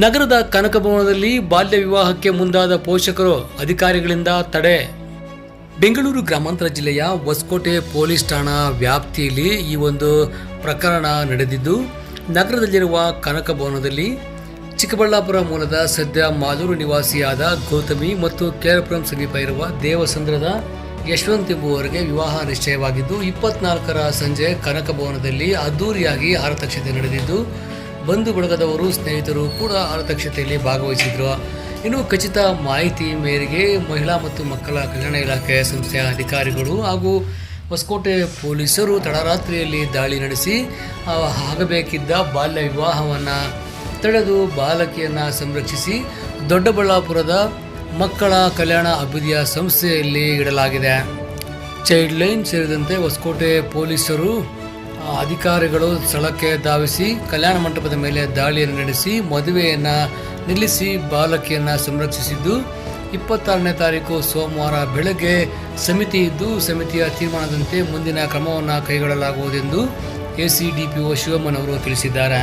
ನಗರದ ಕನಕಭವನದಲ್ಲಿ ಬಾಲ್ಯ ವಿವಾಹಕ್ಕೆ ಮುಂದಾದ ಪೋಷಕರು ಅಧಿಕಾರಿಗಳಿಂದ ತಡೆ. ಬೆಂಗಳೂರು ಗ್ರಾಮಾಂತರ ಜಿಲ್ಲೆಯ ಹೊಸಕೋಟೆ ಪೊಲೀಸ್ ಠಾಣಾ ವ್ಯಾಪ್ತಿಯಲ್ಲಿ ಈ ಒಂದು ಪ್ರಕರಣ ನಡೆದಿದ್ದು, ನಗರದಲ್ಲಿರುವ ಕನಕಭವನದಲ್ಲಿ ಚಿಕ್ಕಬಳ್ಳಾಪುರ ಮೂಲದ ಸದ್ಯ ಮಾಲೂರು ನಿವಾಸಿಯಾದ ಗೌತಮಿ ಮತ್ತು ಕೇರಪುರಂ ಸಮೀಪ ಇರುವ ದೇವಸಂದ್ರದ ಯಶವಂತ್ ಎಂಬುವವರಿಗೆ ವಿವಾಹ ನಿಶ್ಚಯವಾಗಿದ್ದು, ಇಪ್ಪತ್ನಾಲ್ಕರ ಸಂಜೆ ಕನಕಭವನದಲ್ಲಿ ಅದ್ದೂರಿಯಾಗಿ ಆರತಕ್ಷತೆ ನಡೆದಿದ್ದು ಬಂಧು ಬಳಗದವರು ಸ್ನೇಹಿತರು ಕೂಡ ಅಧ್ಯಕ್ಷತೆಯಲ್ಲಿ ಭಾಗವಹಿಸಿದ್ರು. ಇನ್ನು ಖಚಿತ ಮಾಹಿತಿ ಮೇರೆಗೆ ಮಹಿಳಾ ಮತ್ತು ಮಕ್ಕಳ ಕಲ್ಯಾಣ ಇಲಾಖೆ ಸಂಸ್ಥೆಯ ಅಧಿಕಾರಿಗಳು ಹಾಗೂ ಹೊಸಕೋಟೆ ಪೊಲೀಸರು ತಡರಾತ್ರಿಯಲ್ಲಿ ದಾಳಿ ನಡೆಸಿ ಆಗಬೇಕಿದ್ದ ಬಾಲ್ಯ ವಿವಾಹವನ್ನು ತಡೆದು ಬಾಲಕಿಯನ್ನು ಸಂರಕ್ಷಿಸಿ ದೊಡ್ಡಬಳ್ಳಾಪುರದ ಮಕ್ಕಳ ಕಲ್ಯಾಣ ಅಭಿವೃದ್ಧಿಯ ಸಂಸ್ಥೆಯಲ್ಲಿ ಇಡಲಾಗಿದೆ. ಚೈಲ್ಡ್ ಲೈನ್ ಸೇರಿದಂತೆ ಹೊಸಕೋಟೆ ಪೊಲೀಸರು ಅಧಿಕಾರಿಗಳು ಸ್ಥಳಕ್ಕೆ ಧಾವಿಸಿ ಕಲ್ಯಾಣ ಮಂಟಪದ ಮೇಲೆ ದಾಳಿಯನ್ನು ನಡೆಸಿ ಮದುವೆಯನ್ನು ನಿಲ್ಲಿಸಿ ಬಾಲಕಿಯನ್ನು ಸಂರಕ್ಷಿಸಿದ್ದು, ಇಪ್ಪತ್ತಾರನೇ ತಾರೀಕು ಸೋಮವಾರ ಬೆಳಗ್ಗೆ ಸಮಿತಿ ಇದ್ದು, ಸಮಿತಿಯ ತೀರ್ಮಾನದಂತೆ ಮುಂದಿನ ಕ್ರಮವನ್ನು ಕೈಗೊಳ್ಳಲಾಗುವುದೆಂದು ಎ ಸಿ ಡಿ ಪಿ ಶಿವಮ್ಮನವರು ತಿಳಿಸಿದ್ದಾರೆ.